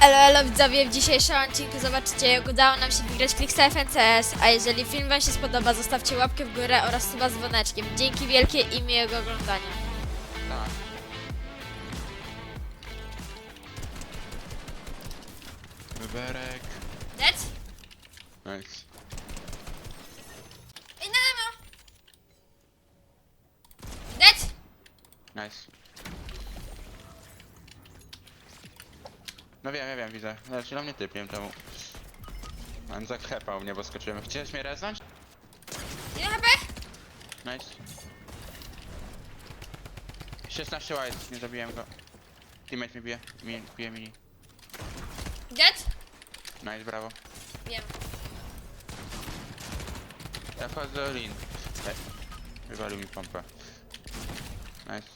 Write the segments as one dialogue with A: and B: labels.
A: Elo, elo widzowie, w dzisiejszym odcinku zobaczycie jak udało nam się wygrać Clicksa FNCS, a jeżeli film wam się spodoba, zostawcie łapkę w górę oraz suba z dzwoneczkiem. Dzięki wielkie i miłego oglądania.
B: Tak. Wyberek.
A: Dead?
B: Nice.
A: Ej, na lewo! Dead?
B: Nice. No wiem, ja wiem, widzę. Znaczy na mnie typ, nie wiem czemu. On zaklepał mnie, bo skoczyłem. Chciałeś mnie reznąć?
A: Ile HP?
B: Nice. 16 white, nie zabiłem go. Teammate mi bije, mi, bije mini.
A: Dead?
B: Nice, brawo.
A: Wiem.
B: Ja wchodzę do lin. Ej, wywalił mi pompę. Nice.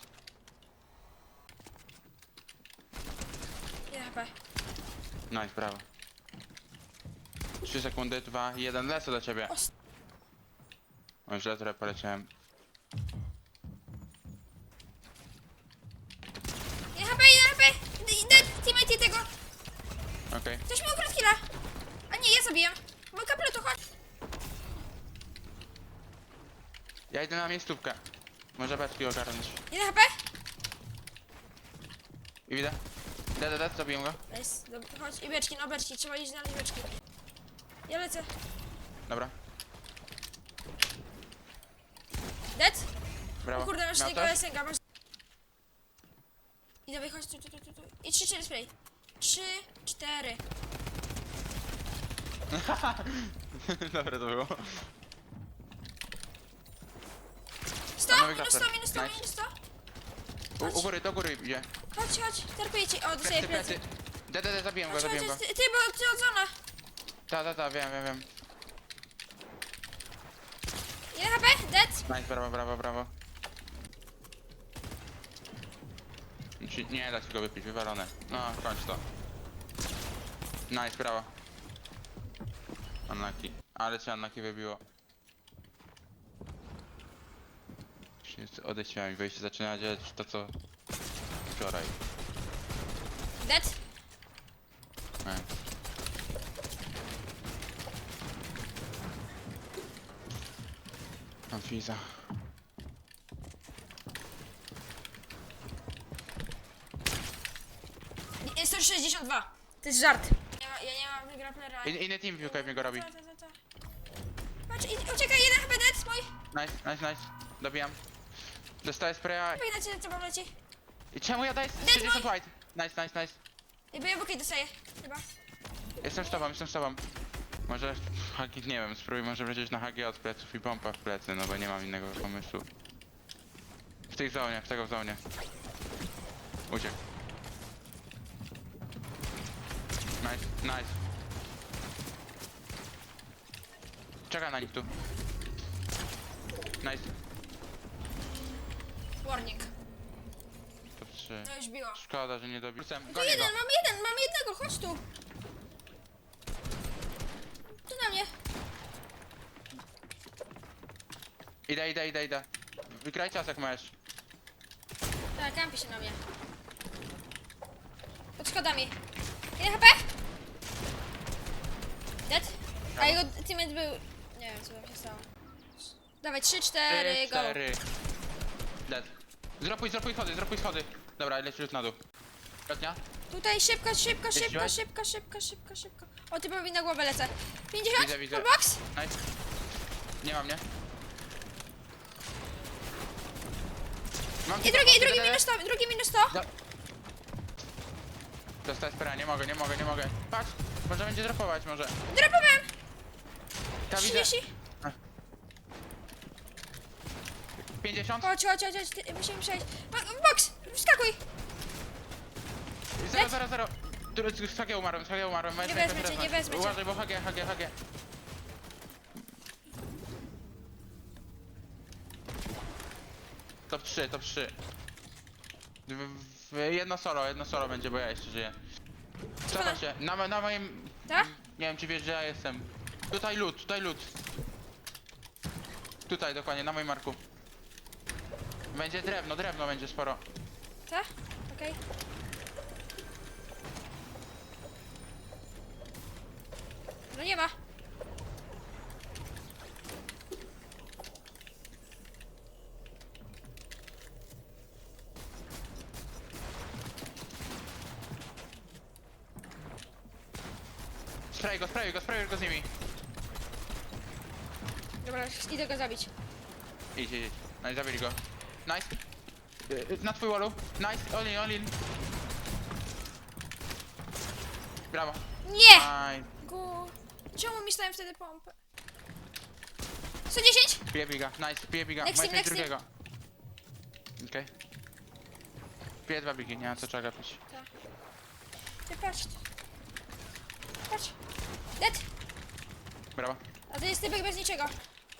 A: Ile HP?
B: Nice, brawo. 3 sekundy, 2, 1, lecę do ciebie.
A: O,
B: źle trochę poleciałem.
A: Ile HP? Ile HP? Dead? Teammate tego!
B: Okej.
A: Ktoś mi ukradł killa! A nie, ja zabiłem. Mój kapletu, chodź!
B: Ja idę na miejscówkę. Może beczki ogarnąć.
A: Ile HP?
B: I widzę. Dead, dead, zabiję go.
A: Nice, dobra, chodź. I beczki, no beczki, trzeba iść znaleźć beczki. Ja lecę.
B: Dobra,
A: Dead?
B: brawo.
A: O kurde, masz
B: Miał
A: tego? SNG, masz... I dawaj, chodź tu, tu, tu, tu, tu. I trzy, cztery spray. Trzy, cztery.
B: Dobre to było.
A: Sto,
B: Panowie
A: minus sto,
B: grappler.
A: minus sto,
B: Nice.
A: minus sto.
B: U, u góry, do góry idzie.
A: Chodź, chodź, terpuję cię. O, dostaję
B: Plecy,
A: plecy.
B: plecy. Dead, dead, dead, zabiję go,
A: Chodź,
B: zabiję go.
A: chodź, ty, ty, bo ty od zona.
B: Ta, ta, ta, wiem, wiem, wiem.
A: Ile HP? Dead?
B: Nice, brawo, brawo, brawo. Nie da się go wypić, wywalone. No, kończ to. Nice, brawo. Unlucky. Ale cię Unlucky wybiło. Się Odechciałem i wejście zaczyna dziać to co wczoraj.
A: Dead?
B: Nice. Mam fiza.
A: Nie, 162. To jest żart. Ja, ja nie mam grapplera.
B: In, inny team piłkę w niego robi.
A: Ta, ta, ta, ta. Patrz, i- uciekaj, jeden HP dead, mój.
B: Nice, nice, nice. Dobijam. Dostaję spraya.
A: Ciebie, co mam leci.
B: I czemu ja daję 60 white? Nice, nice, nice.
A: Bo ja bukiet dostaję, chyba.
B: Jestem z tobą, jestem z tobą. Może haki, nie wiem, spróbuj może lecieć na HG od pleców i pompa w plecy, no bo nie mam innego pomysłu. W tej zonie, w tego w zonie. Uciekł. Nice, nice. Czekaj na nich tu. Nice.
A: Warning.
B: To
A: już biło.
B: Szkoda, że nie dobił.
A: Tu
B: gonię go.
A: jeden, mam jeden, mam jednego, chodź tu. Tu na mnie.
B: Idę, idę, idę, idę. Wygraj czas jak możesz.
A: Tak, kampi się na mnie. Pod schodami. Ile HP? Dead? A jego teammate był... Nie wiem, co tam się stało. Dawaj, 3, 4,
B: Trzy,
A: go.
B: cztery. Dead. Zropuj, zropuj schody, zropuj schody. Dobra, leć już na dół. Lotnia?
A: Tutaj szybko, szybko, szybko,
B: Jeździłeś?
A: szybko, szybko, szybko, szybko. O, typowi na głowę lecę. 50?
B: Widzę, widzę.
A: Full box?
B: Nice. Nie mam, nie? Mam
A: I drugi, i drugi minus 100, drugi minus 100.
B: dead. Dostaję spera, nie mogę, nie mogę, nie mogę. Patrz, może będzie dropować, może.
A: Dropowałem.
B: Ta widzę.
A: 30.
B: 50?
A: Chodź, chodź, chodź, chodź, ty- musimy przejść. Bo- Box, wskakuj.
B: 0, 0, 0. Z HG umarłem, z HG umarłem.
A: Nie wezmę cię, nie wezmę cię.
B: Uważaj, bo HG, HG, HG. Top 3, top 3. W, w, jedno solo, jedno solo będzie, bo ja jeszcze żyję. Cofa się, na, mo- na moim...
A: Tak?
B: Nie wiem, czy wiesz, że ja jestem. Tutaj lód, tutaj lód. Tutaj, dokładnie, na moim marku. Będzie drewno, drewno będzie sporo.
A: Tak? Okej. Nie ma.
B: Spray go, spray go, spray go z nimi.
A: Dobra, idę go zabić.
B: Idź, idź, idź. No i zabili go. Nice. Y, Na twój wallu. Nice, all in, all in. Brawo.
A: Nie!
B: Nice.
A: Czemu myślałem wtedy pompę? 110?
B: Bije biga, nice, bije biga.
A: Next
B: Macie
A: team, next
B: drugiego. Okej. Bije dwa bigi, nie ma co trzeba gapić.
A: Ty patrz. Patrz. Dead.
B: Brawo.
A: A to jest typek bez niczego.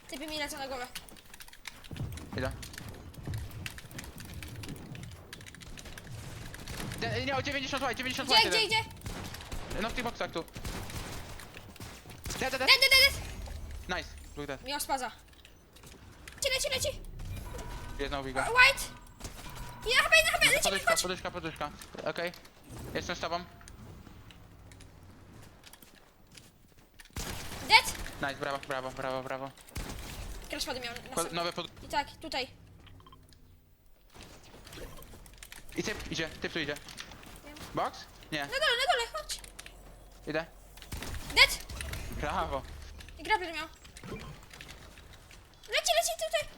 A: Typy mi lecą na głowę.
B: Idę. De- Nie, o 90 white, 90
A: Gdzie,
B: white
A: gdzie, gdzie?
B: No w tych boxach tu. Dead, dead, dead.
A: Dead, dead.
B: Nice, look dead.
A: Miał spaza. Leci, leci, leci.
B: Jest znowu biga.
A: White. Na HP, na HP, lecimy,
B: Poduszka,
A: chodź.
B: poduszka, poduszka. Okej. Jestem z tobą.
A: Dead.
B: Nice, brawo, brawo, brawo, brawo.
A: Crash pady miał na sobie.
B: nowe pod...
A: I tak, tutaj.
B: I typ idzie, typ tu idzie. Box? Nie,
A: Na dole, na dole, chodź.
B: idę.
A: Dead.
B: Brawo.
A: I grappler miał. Leci, leci tutaj.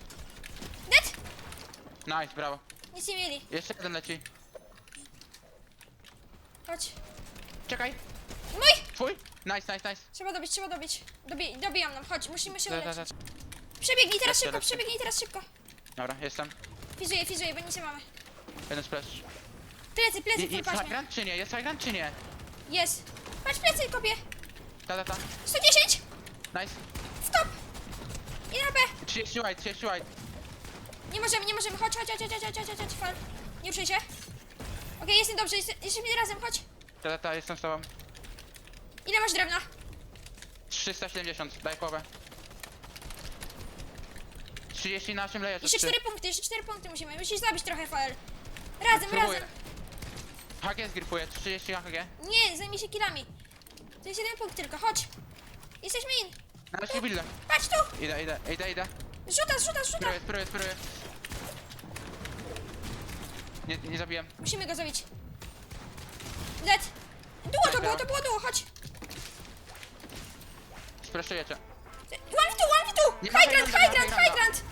A: Dead.
B: Nice, brawo.
A: Nic nie mieli.
B: Jeszcze jeden leci.
A: Chodź.
B: Czekaj.
A: Mój!
B: Twój? Nice, nice, nice.
A: Trzeba dobić, trzeba dobić. Dobi dobijam nam, chodź, musimy się
B: Da, da.
A: Przebiegnij teraz
B: Lecę,
A: szybko,
B: lecę.
A: przebiegnij teraz szybko.
B: Dobra, jestem.
A: Fizuję, fizuję, bo nic nie mamy.
B: Jeden splash.
A: Plecy, plecy, full patrz mnie.
B: flagrant czy nie? Jest flagrant czy nie?
A: Jest. Patrz plecy, kopie.
B: Ta, ta, ta.
A: 110.
B: Nice.
A: Stop. I na HP.
B: 30 white, 30 white.
A: Nie możemy, nie możemy. Chodź, chodź, chodź, chodź, chodź, chodź, chodź, fal. Nie ruszaj się. Okej, jestem dobrze, jest- jesteśmy razem, chodź.
B: Ta, ta, ta, jestem z tobą.
A: Ile masz drewna?
B: 370, daj połowę. 30 na 8 lejesz.
A: Jeszcze 4 punkty, jeszcze 4 punkty musimy. Musisz zabić trochę fal. Razem,
B: Próbuję.
A: razem.
B: HG zgripuje, 30 HG.
A: Nie, zajmij się killami. To jest jeden punkt tylko, chodź. Jesteśmy in.
B: Na razie buildę.
A: Patrz tu.
B: Idę, idę, idę, idę.
A: Rzuta, rzuta, rzuta.
B: Spróbuję, spróbuję, spróbuję. Nie, nie zabiłem.
A: Musimy go zabić. Dead. Duo to było, to było duo, chodź.
B: Spreszczuję cię.
A: One v two, one v two.
B: Nie ma
A: High ground,
B: high
A: ground,
B: high
A: ground.